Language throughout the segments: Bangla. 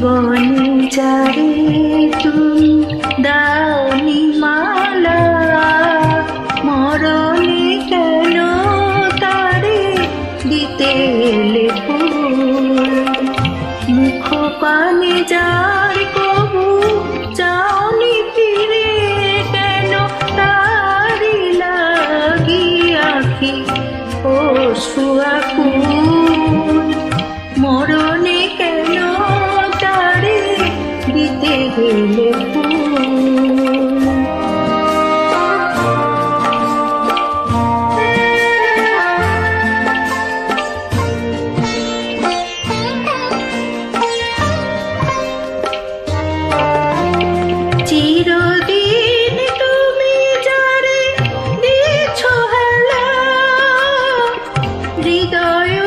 জীবনে যারে তুমি দাওনি মালা। মরণে কেন তারে দিতে ফুল? মুখ পানে যার কবু চাওনি ফিরে কেন তারি লাগি আখি? ও সুয়াকুল, মরণে কেন দিতে গেলে চিরদিন তুমি যারে দিছ হৃদয়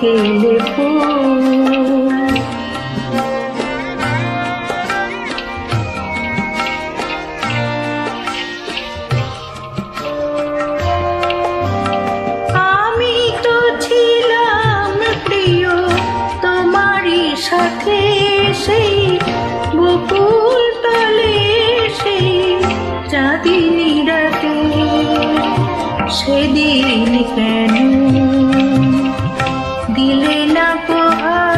দিতে আমি তো ছিলাম প্রিয় তোমারই সাথে সেই তলে সেই সেদিন কেন দিলে না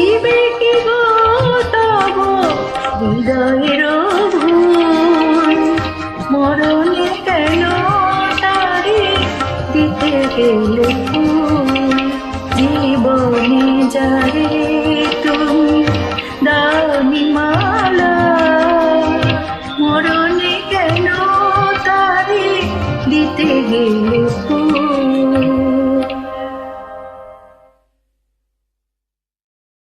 হইবে কি গো তব? হৃদয়ের ভুল মরণে কেন তারে দিতে গেলে জীবনে যারে